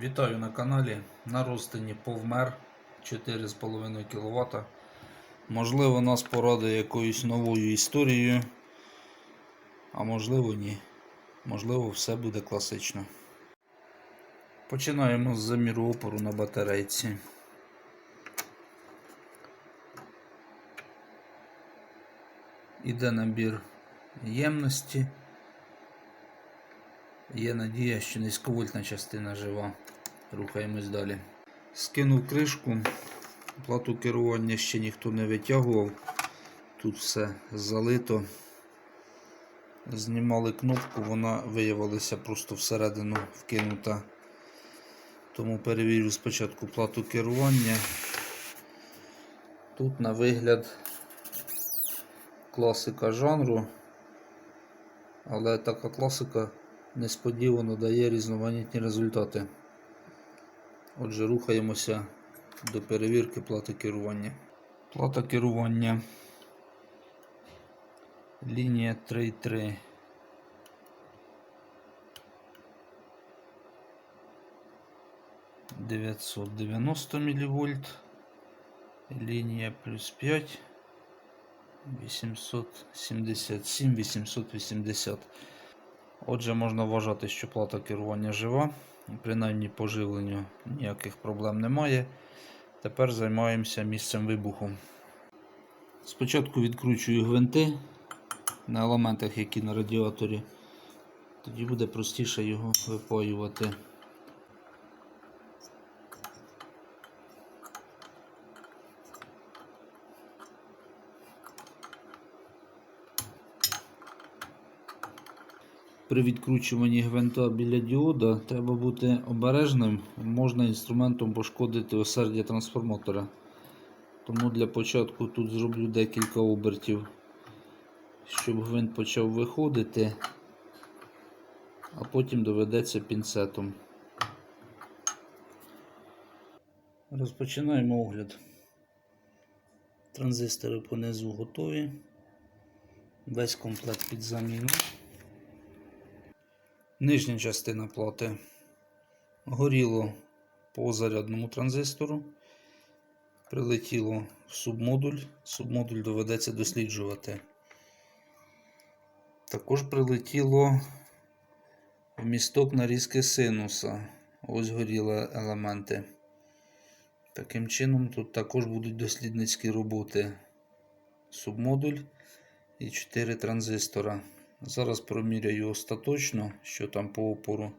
Вітаю на каналі. На розтині повмер 4,5 кВт. Можливо, нас порадує якоюсь новою історією, а можливо ні. Можливо, все буде класично. Починаємо з заміру опору на батарейці. Іде набір ємності. Є надія, що низьковольтна частина жива. Рухаємось далі. Скинув кришку. Плату керування ще ніхто не витягував. Тут все залито. Знімали кнопку, вона виявилася просто всередину вкинута. Тому перевірю спочатку плату керування. Тут на вигляд класика жанру, але така класика несподівано дає різноманітні результати. Отже, рухаємося до перевірки плати керування. Плата керування. Лінія 3.3. Дев'ятсот дев'яносто мілівольт. Лінія плюс 5. 877, 880. Отже, можна вважати, що плата керування жива. Принаймні по живленню ніяких проблем немає. Тепер займаємося місцем вибуху. Спочатку відкручую гвинти на елементах, які на радіаторі. Тоді буде простіше його випаювати. При відкручуванні гвинта біля діода треба бути обережним, можна інструментом пошкодити осердя трансформатора. Тому для початку тут зроблю декілька обертів, щоб гвинт почав виходити, а потім доведеться пінцетом. Розпочинаємо огляд. Транзистори понизу готові. Весь комплект під заміну. Нижня частина плати горіло по зарядному транзистору, прилетіло в субмодуль, субмодуль доведеться досліджувати. Також прилетіло в місток нарізки синуса. Ось горіли елементи. Таким чином, тут також будуть дослідницькі роботи. Субмодуль і 4 транзистора. Зараз проміряю остаточно, що там по опору.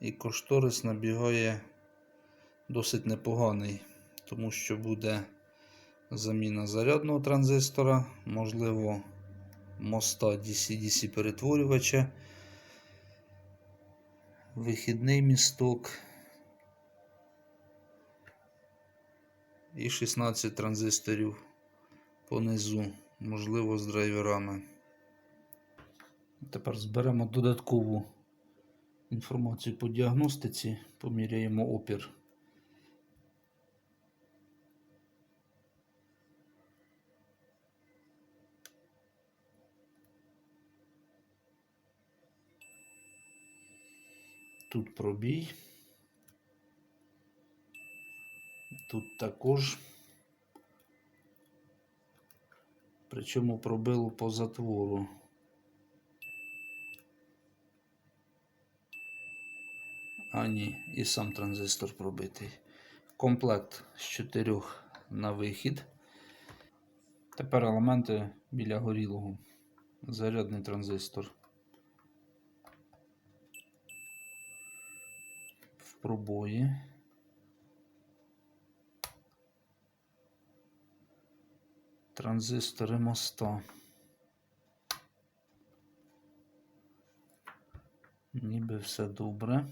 І кошторис набігає досить непоганий, тому що буде заміна зарядного транзистора, можливо, моста DC-DC перетворювача, вихідний місток і 16 транзисторів понизу, можливо, з драйверами. Тепер зберемо додаткову інформацію по діагностиці, поміряємо опір. Тут пробій. Тут також. Причому пробило по затвору. А ні, і сам транзистор пробитий. Комплект з чотирьох на вихід. Тепер елементи біля горілого. Зарядний транзистор. В пробої. Транзистори моста. Ніби все добре.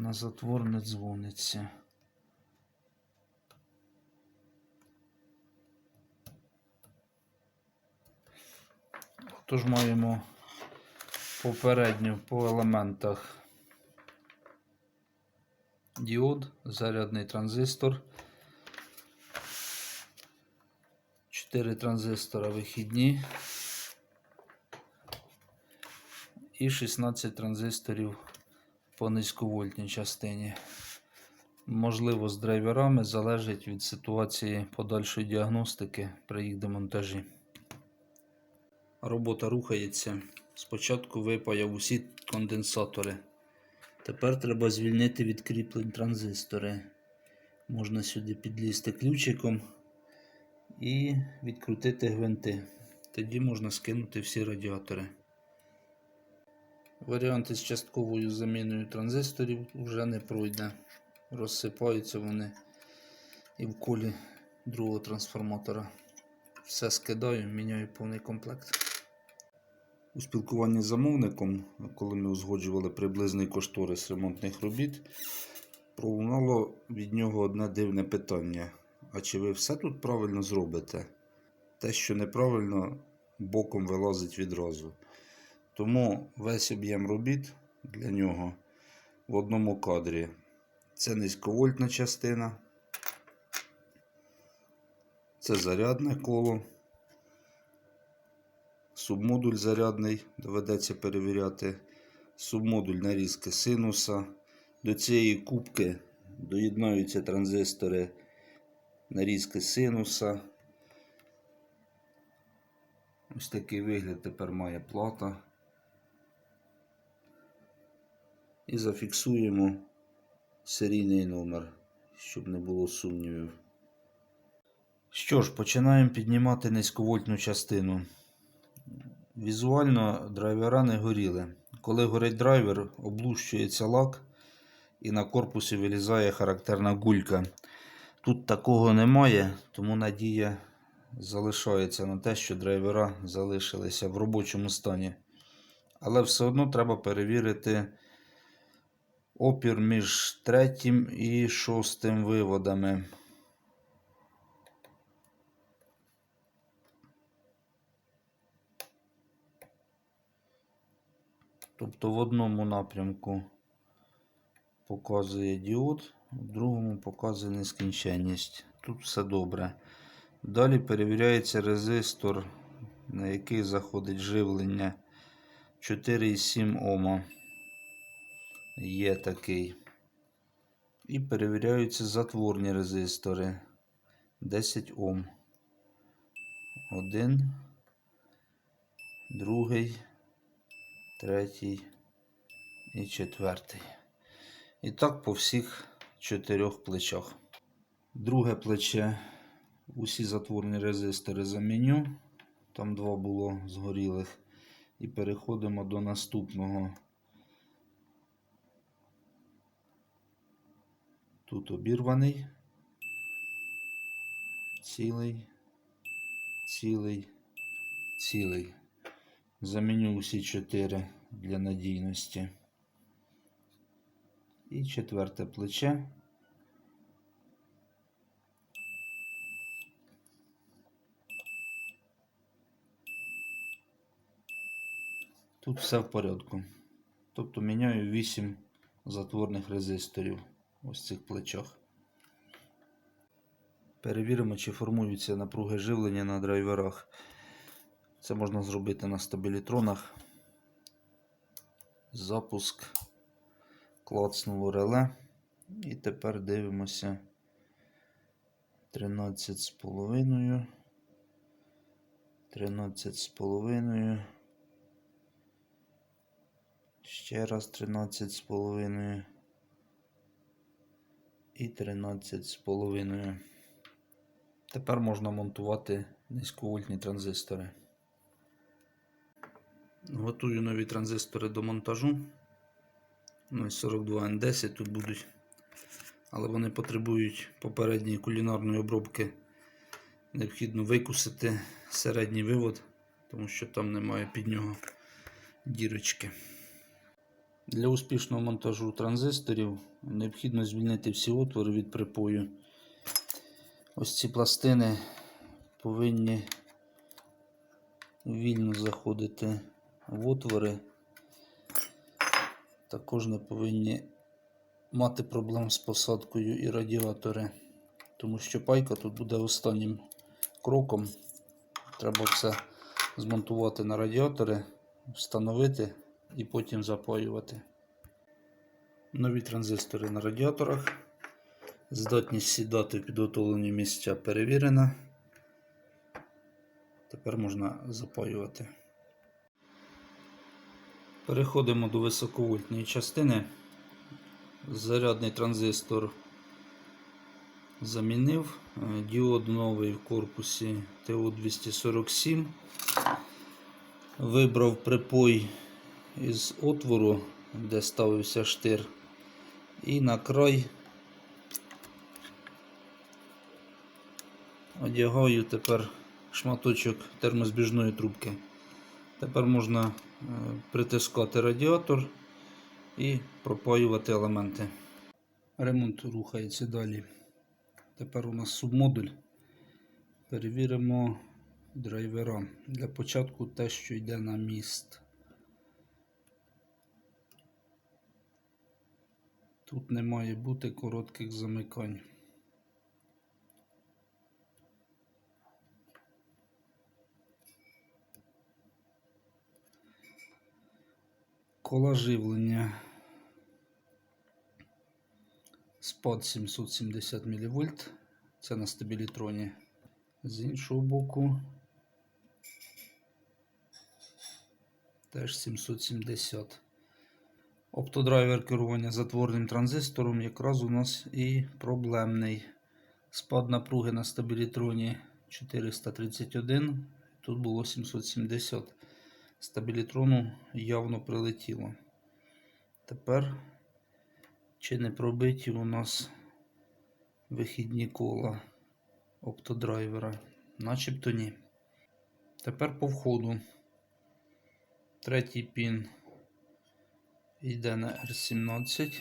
На затвор не дзвониться. Тож маємо попередньо по елементах. Діод, зарядний транзистор, 4 транзистора вихідні. І 16 транзисторів по низьковольтній частині. Можливо, з драйверами залежить від ситуації подальшої діагностики при їх демонтажі. Робота рухається. Спочатку випаяв усі конденсатори. Тепер треба звільнити від кріплень транзистори. Можна сюди підлізти ключиком і відкрутити гвинти. Тоді можна скинути всі радіатори. Варіант із частковою заміною транзисторів вже не пройде. Розсипаються вони і в колі другого трансформатора. Все скидаю, міняю повний комплект. У спілкуванні з замовником, коли ми узгоджували приблизний кошторис ремонтних робіт, пролунало від нього одне дивне питання. А чи ви все тут правильно зробите? Те, що неправильно, боком вилазить відразу. Тому весь об'єм робіт для нього в одному кадрі. Це низьковольтна частина. Це зарядне коло. Субмодуль зарядний доведеться перевіряти. Субмодуль нарізки синуса. До цієї кубки доєднаються транзистори нарізки синуса. Ось такий вигляд тепер має плата. І зафіксуємо серійний номер, щоб не було сумнівів. Що ж, починаємо піднімати низьковольтну частину. Візуально драйвера не горіли. Коли горить драйвер, облущується лак і на корпусі вилізає характерна гулька. Тут такого немає, тому надія залишається на те, що драйвера залишилися в робочому стані. Але все одно треба перевірити опір між третім і шостим виводами. Тобто в одному напрямку показує діод, в другому показує нескінченність. Тут все добре. Далі перевіряється резистор, на який заходить живлення 4,7 Ома. Є такий. І перевіряються затворні резистори 10 Ом. Один, другий, третій і четвертий. І так по всіх чотирьох плечах. Друге плече. Усі затворні резистори заміню. Там два було згорілих. І переходимо до наступного. Тут обірваний. Цілий, цілий, цілий. Заміню усі чотири для надійності. І четверте плече. Тут все в порядку. Тобто міняю 8 затворних резисторів ось цих плечах. Перевіримо, чи формуються напруги живлення на драйверах. Це можна зробити на стабілітронах. Запуск. Клацнуло реле. І тепер дивимося 13,5. 13,5. Ще раз 13,5. І 13,5. Тепер можна монтувати низьковольтні транзистори. Готую нові транзистори до монтажу. Ну, 42N10 тут будуть, але вони потребують попередньої кулінарної обробки. Необхідно викусити середній вивод, тому що там немає під нього дірочки. Для успішного монтажу транзисторів необхідно звільнити всі отвори від припою. Ось ці пластини повинні вільно заходити в отвори. Також не повинні мати проблем з посадкою і радіатори, тому що пайка тут буде останнім кроком Треба все змонтувати на радіатори, встановити і потім запаювати. Нові транзистори на радіаторах. Здатність сідати в підготовлені місця перевірена. Тепер можна запаювати. Переходимо до високовольтної частини. Зарядний транзистор замінив. Діод новий в корпусі ТО247. Вибрав припой із отвору, де ставився штир, і на край одягаю тепер шматочок термозбіжної трубки. Тепер можна е, притискати радіатор і пропаювати елементи. Ремонт рухається далі. Тепер у нас субмодуль. Перевіримо драйвера. Для початку те, що йде на міст. Тут не має бути коротких замикань. Кола живлення. Спад 770 мВ. Це на стабілітроні. З іншого боку. Теж 770. Оптодрайвер керування затворним транзистором якраз у нас і проблемний. Спад напруги на стабілітроні 431. Тут було 770. Стабілітрону явно прилетіло. Тепер чи не пробиті у нас вихідні кола оптодрайвера? Начебто ні. Тепер по входу. Третій пін йде на R17.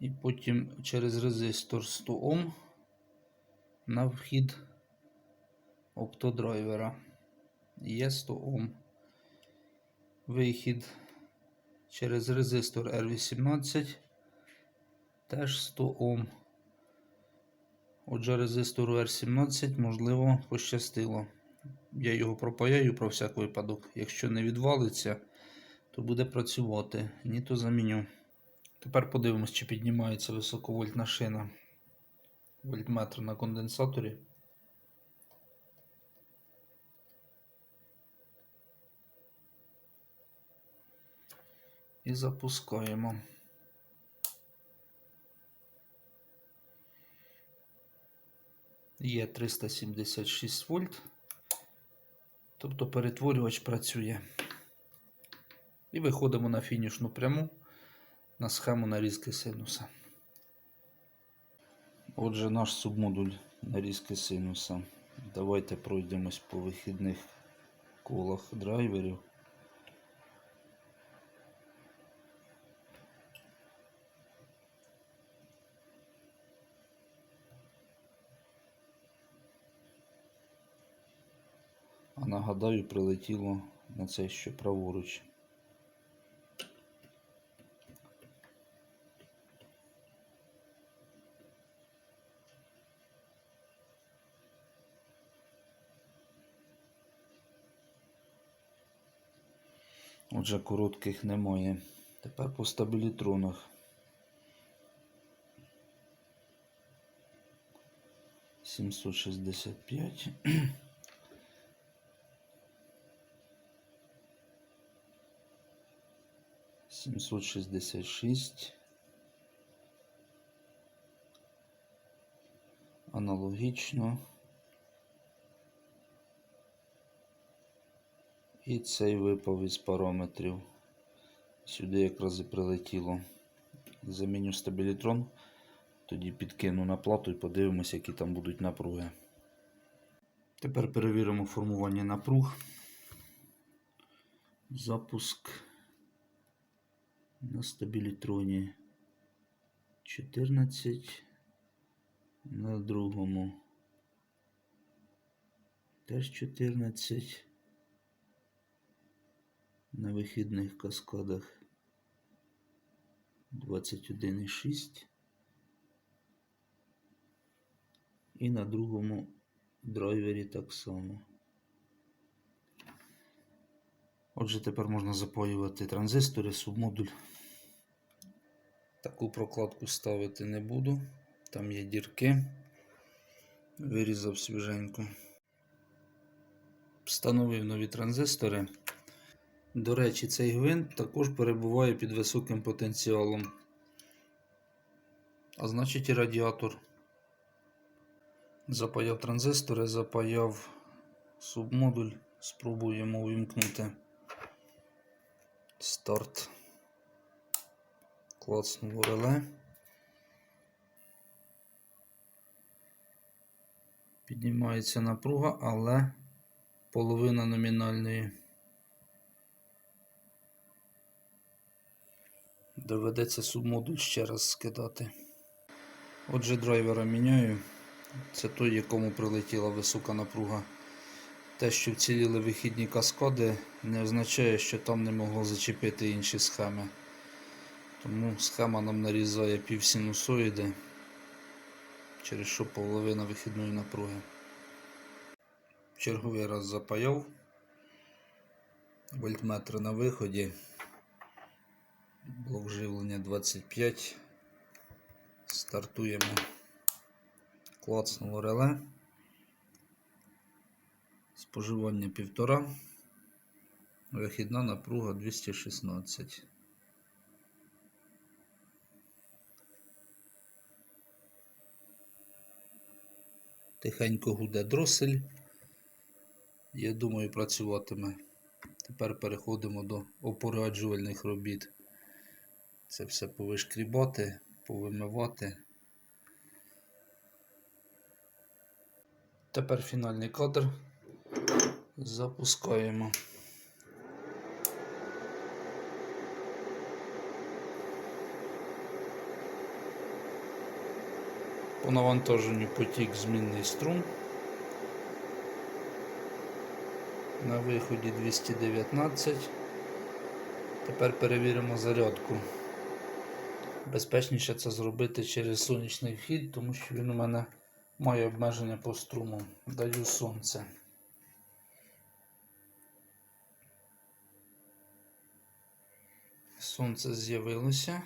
І потім через резистор 100 Ом на вхід оптодрайвера. Є 100 Ом. Вихід через резистор R18 теж 100 Ом. Отже, резистору R17, можливо, пощастило. Я його пропаяю про всяк випадок. Якщо не відвалиться, то буде працювати. Ні, то заміню. Тепер подивимось, чи піднімається високовольтна шина. Вольтметр на конденсаторі. І запускаємо. Є 376 вольт. Тобто перетворювач працює. І виходимо на фінішну пряму на схему нарізки синуса. Отже, наш субмодуль нарізки синуса. Давайте пройдемось по вихідних колах драйверів. А нагадаю, прилетіло на це що праворуч. Отже, коротких немає. Тепер по стабілітронах. Сімсот шістдесят п'ять. Сімсот шістдесят шість. Аналогічно. І цей випав із параметрів. Сюди якраз і прилетіло. Заміню стабілітрон, тоді підкину на плату і подивимося, які там будуть напруги. Тепер перевіримо формування напруг. Запуск на стабілітроні 14, на другому теж 14 на вихідних каскадах 21,6 і на другому драйвері так само Отже, тепер можна запаювати транзистори, субмодуль. Таку прокладку ставити не буду. Там є дірки. Вирізав свіженько. Встановив нові транзистори. До речі, цей гвинт також перебуває під високим потенціалом. А значить і радіатор. Запаяв транзистори, запаяв субмодуль. Спробуємо увімкнути старт. Клацнуло реле. Піднімається напруга, але половина номінальної. Доведеться субмодуль ще раз скидати. Отже, драйвера міняю. Це той, якому прилетіла висока напруга. Те, що вціліли вихідні каскади, не означає, що там не могло зачепити інші схеми. Тому схема нам нарізає півсинусоїди, через що половина вихідної напруги. Черговий раз запаяв. Вольтметр на виході. Блок живлення 25. Стартуємо. Клацнуло реле. Споживання 1,5. Вихідна напруга 216. Тихенько гуде дросель. Я думаю, працюватиме. Тепер переходимо до опоряджувальних робіт. Це все повишкрібати, повимивати. Тепер фінальний кадр. Запускаємо. По навантаженню потік змінний струм. На виході 219. Тепер перевіримо зарядку. Безпечніше це зробити через сонячний вхід, тому що він у мене має обмеження по струму. Даю сонце. Сонце з'явилося.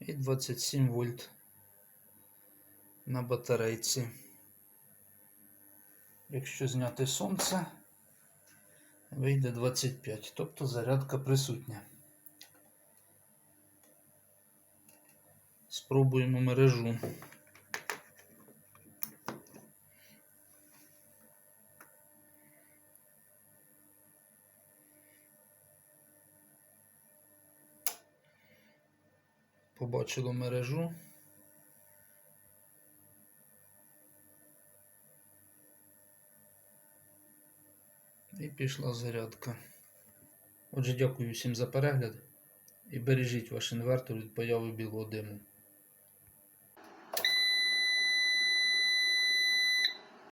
І 27 вольт на батарейці. Якщо зняти сонце, вийде 25, тобто зарядка присутня. Спробуємо мережу. Побачило мережу. І пішла зарядка. Отже, дякую всім за перегляд і бережіть ваш інвертор від появи білого диму.